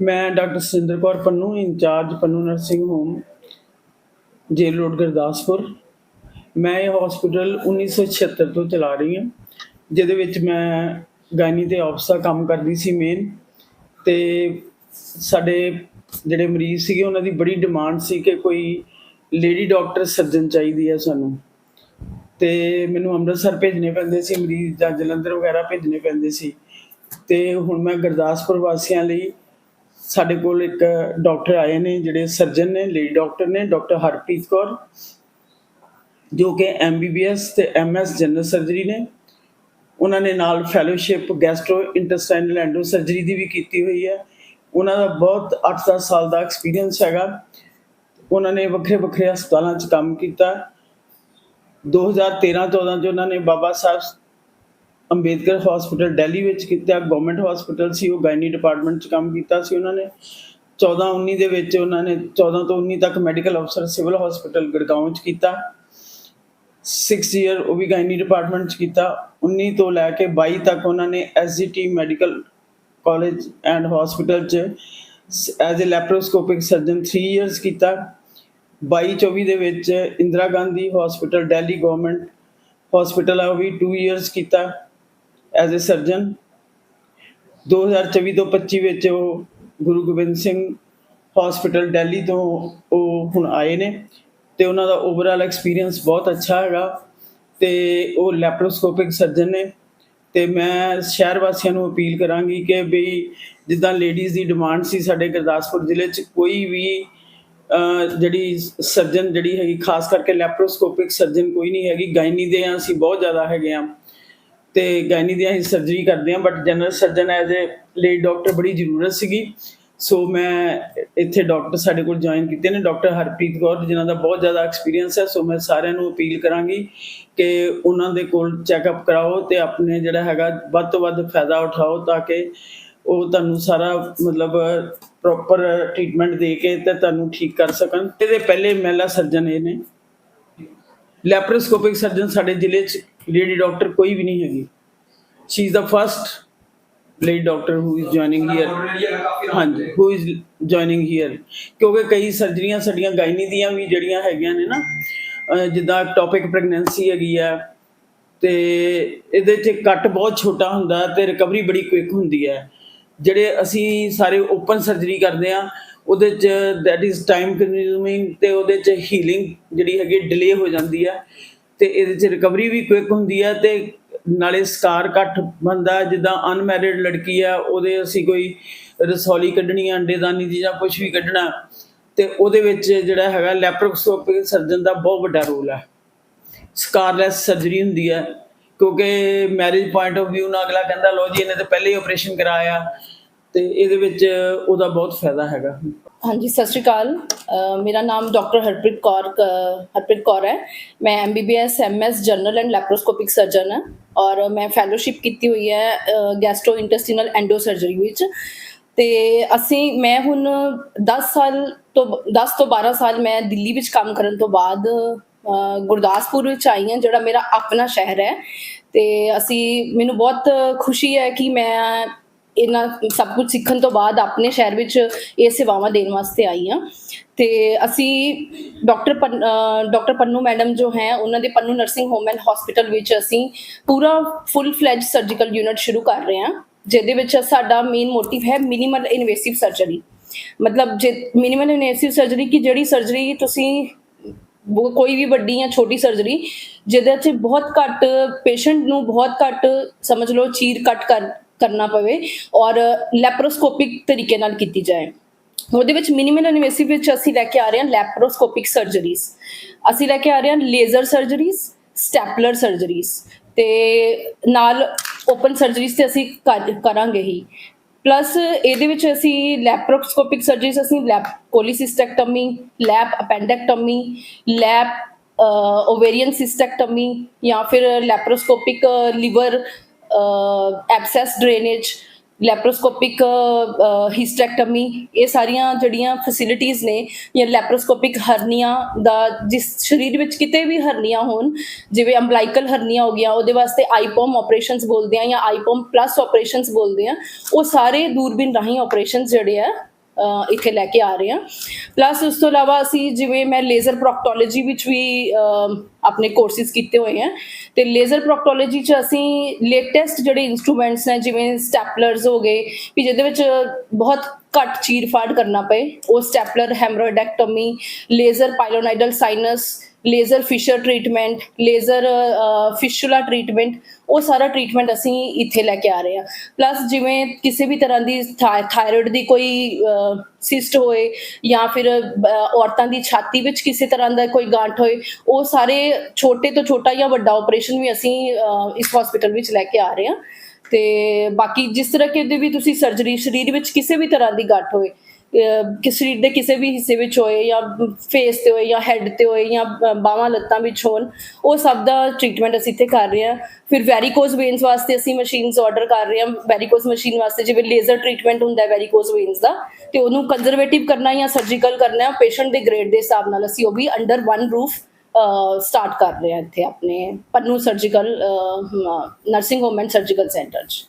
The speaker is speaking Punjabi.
ਮੈਂ doctor Sinder Kaur Pannu, incharge Pannu nursing home jail road Gurdaspur. ਮੈਂ ਇਹ ਹਸਪੀਟਲ 1976 ਤੋਂ ਚਲਾ ਰਹੀ ਹਾਂ, ਜਿਹਦੇ ਵਿੱਚ ਮੈਂ ਗਾਇਨੀ ਤੇ ਆਫਿਸ ਦਾ ਕੰਮ ਕਰਦੀ ਸੀ ਮੇਨ ਤੇ ਸਾਡੇ ਜਿਹੜੇ ਮਰੀਜ਼ ਸੀਗੇ, ਉਹਨਾਂ ਦੀ ਬੜੀ ਡਿਮਾਂਡ ਸੀ ਕਿ ਕੋਈ ਲੇਡੀ ਡਾਕਟਰ ਸਰਜਨ ਚਾਹੀਦੀ ਹੈ ਸਾਨੂੰ। ਤੇ ਮੈਨੂੰ ਅੰਮ੍ਰਿਤਸਰ ਭੇਜਣੇ ਪੈਂਦੇ ਸੀ, ਮਰੀਜ਼ ਜਾਂ ਜਲੰਧਰ ਵਗੈਰਾ ਭੇਜਣੇ ਪੈਂਦੇ ਸੀ। ਤੇ ਹੁਣ ਮੈਂ ਗੁਰਦਾਸਪੁਰ ਵਾਸੀਆਂ ਲਈ ਸਾਡੇ ਕੋਲ ਇੱਕ ਡਾਕਟਰ ਆਏ ਨੇ, ਜਿਹੜੇ ਸਰਜਨ ਨੇ ਲੇਡੀ ਡਾਕਟਰ ਨੇ, ਡਾਕਟਰ ਹਰਪ੍ਰੀਤ ਕੌਰ, ਜੋ ਕਿ ਐਮਬੀਬੀਐਸ ਤੇ ਐਮਐਸ ਜਨਰਲ ਸਰਜਰੀ ਨੇ। ਉਹਨਾਂ ਨੇ ਨਾਲ ਫੈਲੋਸ਼ਿਪ ਗੈਸਟ੍ਰੋ ਇੰਟੈਸਟਾਈਨਲ ਐਂਡੋ ਸਰਜਰੀ ਦੀ ਵੀ ਕੀਤੀ ਹੋਈ ਹੈ। ਉਹਨਾਂ ਦਾ ਬਹੁਤ 8-10 ਸਾਲ ਦਾ ਐਕਸਪੀਰੀਅੰਸ ਹੈਗਾ। ਉਹਨਾਂ ਨੇ ਵੱਖਰੇ ਵੱਖਰੇ ਹਸਪਤਾਲਾਂ 'ਚ ਕੰਮ ਕੀਤਾ। 2013-14 'ਚ ਉਹਨਾਂ ਨੇ ਬਾਬਾ ਸਾਹਿਬ ਅੰਬੇਦਕਰ ਹਸਪੀਟਲ ਦਿੱਲੀ ਵਿੱਚ ਕੀਤਾ ਗਵਰਨਮੈਂਟ ਹਸਪੀਟਲ ਸੀ, ਉਹ ਗਾਇਨੀ ਡਿਪਾਰਟਮੈਂਟ 'ਚ ਕੰਮ ਕੀਤਾ ਸੀ ਉਹਨਾਂ ਨੇ। 14-19 ਦੇ ਵਿੱਚ ਉਹਨਾਂ ਨੇ 14 ਤੋਂ 19 ਤੱਕ ਮੈਡੀਕਲ ਅਫਸਰ ਸਿਵਲ ਹਸਪੀਟਲ ਗੁੜਗਾਉਂ 'ਚ ਕੀਤਾ। 6 ਇਅਰ ਉਹ ਵੀ ਗਾਇਨੀ ਡਿਪਾਰਟਮੈਂਟ 'ਚ ਕੀਤਾ। 19 ਤੋਂ ਲੈ ਕੇ 22 ਤੱਕ ਉਹਨਾਂ ਨੇ SGT medical college and hospital 'ਚ as a laparoscopic surgeon 3 years ਕੀਤਾ। 22 24 ਦੇ ਵਿੱਚ Indira Gandhi hospital Delhi government hospital ਆ, ਉਹ ਵੀ 2 ਇਅਰਸ ਕੀਤਾ। ਐਜ਼ ਅ ਸਰਜਨ 2024 ਤੋਂ 25 ਵਿੱਚ ਉਹ ਗੁਰੂ ਗੋਬਿੰਦ ਸਿੰਘ ਹਸਪੀਟਲ ਦਿੱਲੀ ਤੋਂ ਉਹ ਹੁਣ ਆਏ ਨੇ ਤੇ ਉਹਨਾਂ ਦਾ ਓਵਰਆਲ ਐਕਸਪੀਰੀਅੰਸ ਬਹੁਤ ਅੱਛਾ ਹੈਗਾ ਤੇ ਉਹ ਲੈਪਰੋਸਕੋਪਿਕ ਸਰਜਨ ਨੇ ਤੇ ਮੈਂ ਸ਼ਹਿਰ ਵਾਸੀਆਂ ਨੂੰ ਅਪੀਲ ਕਰਾਂਗੀ ਕਿ ਵੀ ਜਿੱਦਾਂ ਲੇਡੀਜ਼ ਦੀ ਡਿਮਾਂਡ ਸੀ ਸਾਡੇ ਗੁਰਦਾਸਪੁਰ ਜ਼ਿਲ੍ਹੇ 'ਚ, ਕੋਈ ਵੀ ਜਿਹੜੀ ਸਰਜਨ ਜਿਹੜੀ ਹੈਗੀ, ਖਾਸ ਕਰਕੇ ਲੈਪਰੋਸਕੋਪਿਕ ਸਰਜਨ ਕੋਈ ਨਹੀਂ ਹੈਗੀ, ਗਾਇਨੀ ਦੇ ਆ ਅਸੀਂ ਬਹੁਤ ਜ਼ਿਆਦਾ ਹੈਗੇ ਆ। ਤੇ ਗਾਇਨੀ ਦੀ ਅਸੀਂ ਸਰਜਰੀ ਕਰਦੇ ਹਾਂ but general surgeon as a lady doctor ਬੜੀ ਜ਼ਰੂਰਤ ਸੀਗੀ। ਸੋ ਮੈਂ ਇੱਥੇ ਡਾਕਟਰ ਸਾਡੇ ਕੋਲ ਜੁਆਇਨ ਕੀਤੇ ਨੇ ਡਾਕਟਰ ਹਰਪ੍ਰੀਤ ਕੌਰ, ਜਿਨ੍ਹਾਂ ਦਾ ਬਹੁਤ ਜ਼ਿਆਦਾ ਐਕਸਪੀਰੀਅੰਸ ਹੈ। ਸੋ ਮੈਂ ਸਾਰਿਆਂ ਨੂੰ ਅਪੀਲ ਕਰਾਂਗੀ ਕਿ ਉਹਨਾਂ ਦੇ ਕੋਲ ਚੈੱਕਅਪ ਕਰਾਓ ਤੇ ਆਪਣੇ ਜਿਹੜਾ ਹੈਗਾ, ਵੱਧ ਤੋਂ ਵੱਧ ਫਾਇਦਾ ਉਠਾਓ ਤਾਂ ਕਿ ਉਹ ਤੁਹਾਨੂੰ ਸਾਰਾ ਮਤਲਬ ਪ੍ਰੋਪਰ ਟ੍ਰੀਟਮੈਂਟ ਦੇ ਕੇ ਤੇ ਤੁਹਾਨੂੰ ਠੀਕ ਕਰ ਸਕਣ। ਇਹਦੇ ਪਹਿਲੇ ਮਹਿਲਾ ਸਰਜਨ ਇਹ ਨੇ। ਲੈਪਰੋਸਕੋਪਿਕ ਸਰਜਨ ਸਾਡੇ ਜ਼ਿਲ੍ਹੇ 'ਚ ਲੇਡੀ ਡਾਕਟਰ ਕੋਈ ਵੀ ਨਹੀਂ ਹੈਗੀ। She is the first lady doctor who is joining here ਹਾਂਜੀ ਹੂ ਇਜ਼ ਜੁਆਇਨਿੰਗ ਹੀਅਰ ਕਿਉਂਕਿ ਕਈ ਸਰਜਰੀਆਂ ਸਾਡੀਆਂ ਗਾਇਨੀ ਦੀਆਂ ਵੀ ਜਿਹੜੀਆਂ ਹੈਗੀਆਂ ਨੇ ਨਾ ਜਿੱਦਾਂ ਟੌਪਿਕ ਪ੍ਰੈਗਨੈਂਸੀ ਹੈਗੀ ਆ, ਤੇ ਇਹਦੇ 'ਚ ਕੱਟ ਬਹੁਤ ਛੋਟਾ ਹੁੰਦਾ ਤੇ ਰਿਕਵਰੀ ਬੜੀ ਕੁਇਕ ਹੁੰਦੀ ਹੈ ਜਿਹੜੇ ਅਸੀਂ ਸਾਰੇ ਓਪਨ ਸਰਜਰੀ ਕਰਦੇ ਆ, ਉਹਦੇ 'ਚ ਦੈਟ ਇਜ਼ ਟਾਈਮ ਕੰਜ਼ਿਊਮਿੰਗ ਤੇ ਉਹਦੇ 'ਚ ਹੀਲਿੰਗ ਜਿਹੜੀ ਹੈਗੀ ਡਿਲੇ ਹੋ ਜਾਂਦੀ ਹੈ ਤੇ ਇਹਦੇ 'ਚ ਰਿਕਵਰੀ ਵੀ ਕੁਇਕ ਹੁੰਦੀ ਹੈ ਤੇ ਨਾਲੇ ਸਕਾਰ ਘੱਟ ਬੰਦਾ ਜਿੱਦਾਂ ਅਨਮੈਰਿਡ ਲੜਕੀ ਆ, ਉਹਦੇ ਅਸੀਂ ਕੋਈ ਰਸੌਲੀ ਕੱਢਣੀ ਆ, ਅੰਡੇਦਾਨੀ ਦੀ ਜਾਂ ਕੁਝ ਵੀ ਕੱਢਣਾ, ਤੇ ਉਹਦੇ ਵਿੱਚ ਜਿਹੜਾ ਹੈਗਾ ਲੈਪਰੋਸਕੋਪਿਕ ਸਰਜਨ ਦਾ ਬਹੁਤ ਵੱਡਾ ਰੋਲ ਹੈ ਸਕਾਰਲੈਸ ਸਰਜਰੀ ਹੁੰਦੀ ਹੈ ਕਿਉਂਕਿ ਮੈਰਿਜ ਪੁਆਇੰਟ ਆਫ View ਨਾਲ ਅਗਲਾ ਕਹਿੰਦਾ ਲੋ ਜੀ, ਇਹਨੇ ਤਾਂ ਪਹਿਲੇ ਹੀ ਆਪਰੇਸ਼ਨ ਕਰਾਇਆ। ਤੇ ਇਹਦੇ ਵਿੱਚ ਉਹਦਾ ਬਹੁਤ ਫਾਇਦਾ ਹੈਗਾ। ਹਾਂਜੀ, ਸਤਿ ਸ਼੍ਰੀ ਅਕਾਲ। ਮੇਰਾ ਨਾਮ ਡਾਕਟਰ ਹਰਪ੍ਰੀਤ ਕੌਰ, ਕ- ਹਰਪ੍ਰੀਤ ਕੌਰ ਹੈ। ਮੈਂ MBBS MS general and laparoscopic surgeon ਹਾਂ ਔਰ ਮੈਂ ਫੈਲੋਸ਼ਿਪ ਕੀਤੀ ਹੋਈ ਹੈ ਗੈਸਟ੍ਰੋ ਐਂਡੋ ਸਰਜਰੀ ਵਿੱਚ। ਤੇ ਅਸੀਂ, ਮੈਂ ਹੁਣ 10 ਸਾਲ ਤੋਂ 10 ਤੋਂ 12 ਸਾਲ ਮੈਂ ਦਿੱਲੀ ਵਿੱਚ ਕੰਮ ਕਰਨ ਤੋਂ ਬਾਅਦ ਗੁਰਦਾਸਪੁਰ ਵਿੱਚ ਆਈ ਹਾਂ, ਜਿਹੜਾ ਮੇਰਾ ਆਪਣਾ ਸ਼ਹਿਰ ਹੈ। ਤੇ ਅਸੀਂ, ਮੈਨੂੰ ਬਹੁਤ ਖੁਸ਼ੀ ਹੈ ਕਿ ਮੈਂ ਇਹਨਾਂ ਸਭ ਕੁਝ ਸਿੱਖਣ ਤੋਂ ਬਾਅਦ ਆਪਣੇ ਸ਼ਹਿਰ ਵਿੱਚ ਇਹ ਸੇਵਾਵਾਂ ਦੇਣ ਵਾਸਤੇ ਆਈ ਹਾਂ। ਤੇ ਅਸੀਂ ਡਾਕਟਰ ਪਨ- ਅਹ, ਡਾਕਟਰ ਪੰਨੂ ਮੈਡਮ ਜੋ ਹੈ, ਉਹਨਾਂ ਦੇ Pannu nursing home and hospital ਵਿੱਚ ਅਸੀਂ ਪੂਰਾ ਫੁੱਲ ਫਲੈਜ ਸਰਜੀਕਲ ਯੂਨਿਟ ਸ਼ੁਰੂ ਕਰ ਰਹੇ ਹਾਂ, ਜਿਹਦੇ ਵਿੱਚ ਸਾਡਾ ਮੇਨ ਮੋਟਿਵ ਹੈ ਮਿਨੀਮਲ ਇਨਵੇਸਿਵ ਸਰਜਰੀ ਮਤਲਬ ਜੇ ਮਿਨੀਮਲ ਇਨਵੇਸਿਵ ਸਰਜਰੀ ਕੀ ਜਿਹੜੀ ਸਰਜਰੀ ਤੁਸੀਂ ਕੋਈ ਵੀ ਵੱਡੀ ਜਾਂ ਛੋਟੀ ਸਰਜਰੀ ਜਿਹਦੇ 'ਚ ਬਹੁਤ ਘੱਟ ਪੇਸ਼ੈਂਟ ਨੂੰ ਬਹੁਤ ਘੱਟ ਸਮਝ ਲਓ ਚੀਰ ਕੱਟ ਕਰ ਕਰਨਾ ਪਵੇ ਔਰ ਲੈਪਰੋਸਕੋਪਿਕ ਤਰੀਕੇ ਨਾਲ ਕੀਤੀ ਜਾਏ। ਉਹਦੇ ਵਿੱਚ ਮਿਨੀਮਲ ਇਨਵੇਸਿਵ ਵਿੱਚ ਅਸੀਂ ਲੈ ਕੇ ਆ ਰਹੇ ਹਾਂ ਲੈਪਰੋਸਕੋਪਿਕ ਸਰਜਰੀਜ਼ ਅਸੀਂ ਲੈ ਕੇ ਆ ਰਹੇ ਹਾਂ ਲੇਜ਼ਰ ਸਰਜਰੀਜ਼ ਸਟੈਪਲਰ ਸਰਜਰੀਜ਼ ਤੇ ਨਾਲ ਓਪਨ ਸਰਜਰੀਜ਼ ਤੇ ਅਸੀਂ ਕਰ- ਕਰਾਂਗੇ ਹੀ। ਪਲੱਸ ਇਹਦੇ ਵਿੱਚ ਅਸੀਂ ਲੈਪਰੋਸਕੋਪਿਕ ਸਰਜਰੀਜ਼ ਅਸੀਂ lap cholecystectomy lap appendectomy lap ovarian cystectomy ਜਾਂ ਫਿਰ ਲੈਪਰੋਸਕੋਪਿਕ ਲਿਵਰ ਐਬਸੈਸ ਡਰੇਨੇਜ ਲੈਪਰੋਸਕੋਪਿਕ ਹਿਸਟੈਕਟਮੀ ਇਹ ਸਾਰੀਆਂ ਜਿਹੜੀਆਂ ਫੈਸਿਲਿਟੀਆਂ ਨੇ, ਜਾਂ ਲੈਪਰੋਸਕੋਪਿਕ ਹਰਨੀਆਂ ਦਾ ਜਿਸ ਸਰੀਰ ਵਿੱਚ ਕਿਤੇ ਵੀ ਹਰਨੀਆਂ ਹੋਣ, ਜਿਵੇਂ ਅੰਬਲਾਈਕਲ ਹਰਨੀਆਂ ਹੋ ਗਿਆ, ਉਹਦੇ ਵਾਸਤੇ ਆਈਪੋਮ ਆਪਰੇਸ਼ਨਸ ਬੋਲਦੇ ਆ ਜਾਂ ਆਈਪੋਮ ਪਲੱਸ ਆਪਰੇਸ਼ਨਸ ਬੋਲਦੇ ਆ, ਉਹ ਸਾਰੇ ਦੂਰਬੀਨ ਰਾਹੀਂ ਆਪਰੇਸ਼ਨਸ ਜਿਹੜੇ ਆ ਇੱਥੇ ਲੈ ਕੇ ਆ ਰਹੇ ਹਾਂ। ਪਲੱਸ ਉਸ ਤੋਂ ਇਲਾਵਾ ਅਸੀਂ ਜਿਵੇਂ ਮੈਂ ਲੇਜ਼ਰ ਪ੍ਰੋਕਟੋਲੋਜੀ ਵਿੱਚ ਵੀ ਆਪਣੇ ਕੋਰਸਿਸ ਕੀਤੇ ਹੋਏ ਆ। ਤੇ ਲੇਜ਼ਰ ਪ੍ਰੋਕਟੋਲੋਜੀ ਚ ਅਸੀਂ ਲੇਟੈਸਟ ਜਿਹੜੇ ਇਨਸਟਰੂਮੈਂਟਸ ਨੇ, ਜਿਵੇਂ ਸਟੈਪਲਰਸ ਹੋ ਗਏ, ਵੀ ਜਿਹਦੇ ਵਿੱਚ ਬਹੁਤ ਘੱਟ ਚੀਰ-ਫਾੜ ਕਰਨਾ ਪਏ। ਉਹ stapler haemorrhoidectomy laser pilonidal sinus laser fissure treatment laser fistula treatment ਉਹ ਸਾਰਾ ਟ੍ਰੀਟਮੈਂਟ ਅਸੀਂ ਇੱਥੇ ਲੈ ਕੇ ਆ ਰਹੇ ਹਾਂ। ਪਲੱਸ ਜਿਵੇਂ ਕਿਸੇ ਵੀ ਤਰ੍ਹਾਂ ਦੀ ਥਾਇਰੋਇਡ ਦੀ ਕੋਈ ਸਿਸਟ ਹੋਏ ਜਾਂ ਫਿਰ ਔਰਤਾਂ ਦੀ ਛਾਤੀ ਵਿੱਚ ਕਿਸੇ ਤਰ੍ਹਾਂ ਦਾ ਕੋਈ ਗਾਂਠ ਹੋਏ, ਉਹ ਸਾਰੇ ਛੋਟੇ ਤੋਂ ਛੋਟਾ ਜਾਂ ਵੱਡਾ ਆਪਰੇਸ਼ਨ ਵੀ ਅਸੀਂ ਇਸ ਹਸਪੀਟਲ ਵਿੱਚ ਲੈ ਕੇ ਆ ਰਹੇ ਹਾਂ। ਤੇ ਬਾਕੀ ਜਿਸ ਤਰ੍ਹਾਂ ਕਿ ਉਹਦੇ ਵੀ ਤੁਸੀਂ ਸਰਜਰੀ ਸਰੀਰ ਵਿੱਚ ਕਿਸੇ ਵੀ ਤਰ੍ਹਾਂ ਦੀ ਗੱਠ ਹੋਏ ਕਿ ਸਰੀਰ ਦੇ ਕਿਸੇ ਵੀ ਹਿੱਸੇ ਵਿੱਚ ਹੋਏ ਜਾਂ ਫੇਸ ਤੇ ਹੋਏ ਜਾਂ ਹੈੱਡ ਤੇ ਹੋਏ ਜਾਂ ਬਾਹਾਂ ਲੱਤਾਂ ਵਿੱਚ ਹੋਣ, ਉਹ ਸਭ ਦਾ ਟ੍ਰੀਟਮੈਂਟ ਅਸੀਂ ਇੱਥੇ ਕਰ ਰਹੇ ਹਾਂ। ਫਿਰ ਵੈਰੀਕੋਸ ਵੇਨਸ ਵਾਸਤੇ ਅਸੀਂ ਮਸ਼ੀਨਸ ਆਰਡਰ ਕਰ ਰਹੇ ਹਾਂ। ਵੈਰੀਕੋਸ ਮਸ਼ੀਨ ਵਾਸਤੇ ਜਿਵੇਂ ਲੇਜ਼ਰ ਟ੍ਰੀਟਮੈਂਟ ਹੁੰਦਾ ਹੈ ਵੈਰੀਕੋਜ਼ ਵੇਨਸ ਦਾ, ਤੇ ਉਹਨੂੰ ਕੰਜ਼ਰਵੇਟਿਵ ਕਰਨਾ ਜਾਂ ਸਰਜੀਕਲ ਕਰਨਾ ਪੇਸ਼ੈਂਟ ਦੇ ਗ੍ਰੇਡ ਦੇ ਹਿਸਾਬ ਨਾਲ ਅਸੀਂ ਉਹ ਵੀ ਅੰਡਰ ਵਨ ਰੂਫ ਸਟਾਰਟ ਕਰ ਰਹੇ ਹਾਂ ਇੱਥੇ ਆਪਣੇ Pannu surgical nursing home and surgical centre 'ਚ।